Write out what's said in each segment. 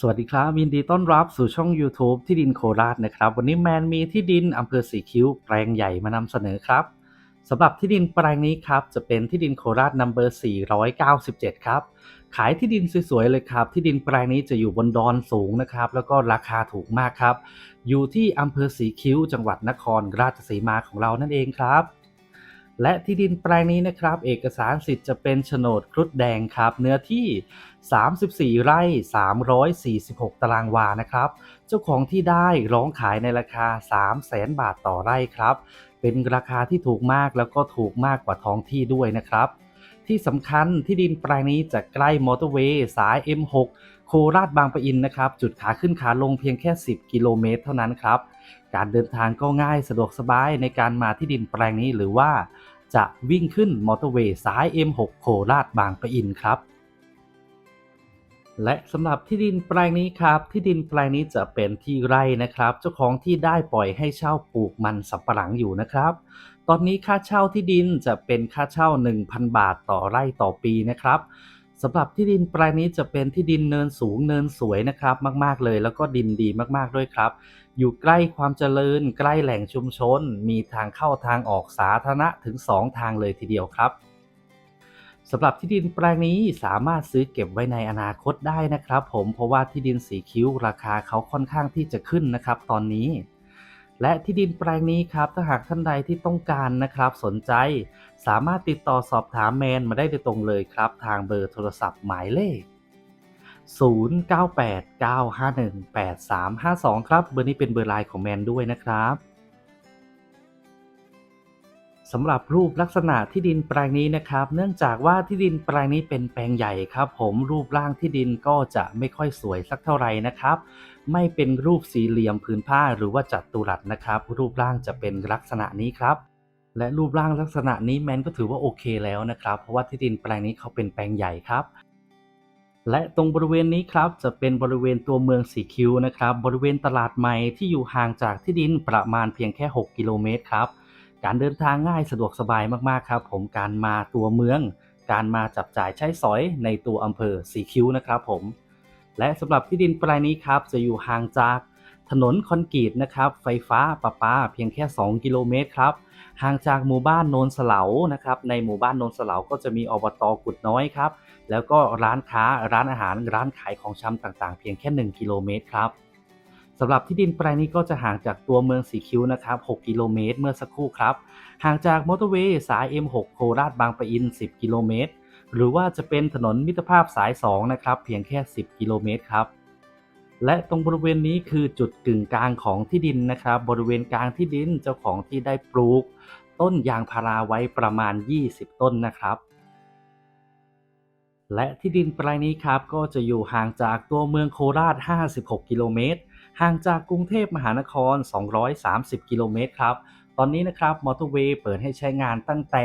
สวัสดีครับยินดีต้อนรับสู่ช่อง YouTube ที่ดินโคราชนะครับ วันนี้แมนมีที่ดินอำเภอสีคิ้วแปลงใหญ่มานำเสนอครับสำหรับที่ดินแปลงนี้ครับ จะเป็นที่ดินโคราชนัมเบอร์497 ครับ ขายที่ดินสวยๆเลยครับ ที่ดินแปลงนี้จะอยู่บนดอนสูงนะครับ แล้วก็ราคาถูกมากครับ อยู่ที่อำเภอสีคิ้วจังหวัดนครราชสีมาของเรานั่นเองครับ และที่ดินแปลงนี้นะครับ เอกสารสิทธิ์จะเป็นโฉนดครุฑแดงครับ เนื้อที่ 34 ไร่ 346 ตารางวานะครับ เจ้าของที่ได้ร้องขายในราคา 3 0 0แสนบาทต่อไร่ครับ เป็นราคาที่ถูกมากแล้วก็ถูกมากกว่าท้องที่ด้วยนะครับ ที่สำคัญที่ดินแปลงนี้จะใกล้มอเตอร์เวย์สาย M6 โคราชบางปะอินนะครับ จุดขาขึ้นขาลงเพียงแค่ 10 กิโลเมตรเท่านั้นครับ การเดินทางก็ง่ายสะดวกสบายในการมาที่ดินแปลงนี้หรือว่า จะวิ่งขึ้นมอเตอร์เวย์สาย M6 โคราชบางปะอินครับ และสำหรับที่ดินแปลงนี้ครับ ที่ดินแปลงนี้จะเป็นที่ไร่นะครับ เจ้าของที่ได้ปล่อยให้เช่าปลูกมันสำปะหลังอยู่นะครับ ตอนนี้ค่าเช่าที่ดินจะเป็นค่าเช่า 1,000 บาทต่อไร่ต่อปีนะครับ สำหรับที่ดินแปลงนี้จะเป็นที่ดินเนินสูงเนินสวยนะครับมากๆเลย แล้วก็ดินดีมากๆด้วยครับ อยู่ใกล้ความเจริญ ใกล้แหล่งชุมชน มีทางเข้าทางออกสาธารณะถึง 2 ทางเลยทีเดียวครับสำหรับที่ดินแปลงนี้สามารถซื้อเก็บไว้ในอนาคตได้นะครับ ผมเพราะว่าที่ดินสีคิ้วราคาเขาค่อนข้างที่จะขึ้นนะครับ ตอนนี้ และที่ดินแปลงนี้ครับ ถ้าหากท่านใดที่ต้องการนะครับ สนใจ สามารถติดต่อสอบถามแมนมาได้โดยตรงเลยครับ ทางเบอร์โทรศัพท์หมายเลข 0989518352 ครับ เบอร์นี้เป็นเบอร์ไลน์ของแมนด้วยนะครับ สำหรับรูปลักษณะที่ดินแปลงนี้นะครับ เนื่องจากว่าที่ดินแปลงนี้เป็นแปลงใหญ่ครับ ผมรูปร่างที่ดินก็จะไม่ค่อยสวยสักเท่าไหร่นะครับ ไม่เป็นรูปสี่เหลี่ยมผืนผ้าหรือว่าจัตุรัสนะครับ รูปร่างจะเป็นลักษณะนี้ครับ และรูปร่างลักษณะนี้แมนก็ถือว่าโอเคแล้วนะครับ เพราะว่าที่ดินแปลงนี้เขาเป็นแปลงใหญ่ครับและตรงบริเวณนี้ครับจะเป็นบริเวณตัวเมืองสีคิวนะครับ บริเวณตลาดใหม่ที่อยู่ห่างจากที่ดินประมาณเพียงแค่ 6 กิโลเมตรครับ การเดินทางง่ายสะดวกสบายมากๆครับ ผมการมาตัวเมือง การมาจับจ่ายใช้สอยในตัวอำเภอสีคิ้วนะครับผม และสำหรับที่ดินแปลงนี้ครับ จะอยู่ห่างจากถนนคอนกรีตนะครับ ไฟฟ้าประปาเพียงแค่ 2 กิโลเมตรครับ ห่างจากหมู่บ้านโนนเสลานะครับ ในหมู่บ้านโนนเสลาก็จะมีอบตกุดน้อยครับ แล้วก็ร้านค้าร้านอาหารร้านขายของชำต่างๆ เพียงแค่ 1 กิโลเมตรครับ สำหรับที่ดินแปลงนี้ก็จะห่างจากตัวเมืองสีคิ้วนะครับ 6 กิโลเมตรเมื่อสักครู่ครับ ห่างจากมอเตอร์เวย์สาย M6 โคราชบางปะอิน 10 กิโลเมตร หรือว่าจะเป็นถนนมิตรภาพสาย 2 นะครับ เพียงแค่ 10 กิโลเมตรครับ และตรงบริเวณนี้คือจุดกึ่งกลางของที่ดินนะครับ บริเวณกลางที่ดินเจ้าของที่ได้ปลูก ต้นยางพาราไว้ประมาณ 20 ต้นนะครับและที่ดินแปลงนี้ครับก็จะอยู่ห่างจากตัวเมืองโคราช 56 กิโลเมตร ห่างจากกรุงเทพมหานคร 230 กิโลเมตรครับ ตอนนี้นะครับมอเตอร์เวย์เปิดให้ใช้งานตั้งแต่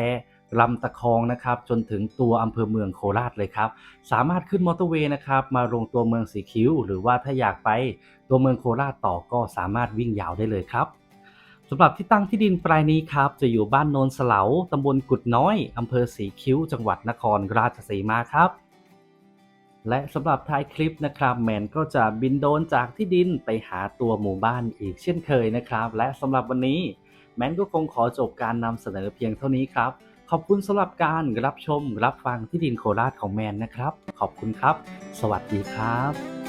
ลำตะคองนะครับจนถึงตัวอำเภอเมืองโคราชเลยครับ สามารถขึ้นมอเตอร์เวย์นะครับมาลงตัวเมืองสีคิ้ว หรือว่าถ้าอยากไปตัวเมืองโคราชต่อก็สามารถวิ่งยาวได้เลยครับสำหรับที่ตั้งที่ดินปลายนี้ครับ จะอยู่บ้านโนนเสลาตำบลกุดน้อยอำเภอสีคิ้ว จังหวัดนครราชสีมาครับ และสำหรับท้ายคลิปนะครับแมนก็จะบินโดนจากที่ดินไปหาตัวหมู่บ้านอีกเช่นเคยนะครับ และสำหรับวันนี้แมนก็คงขอจบการนำเสนอเพียงเท่านี้ครับ ขอบคุณสำหรับการรับชมรับฟังที่ดินโคราชของแมนนะครับ ขอบคุณครับ สวัสดีครับ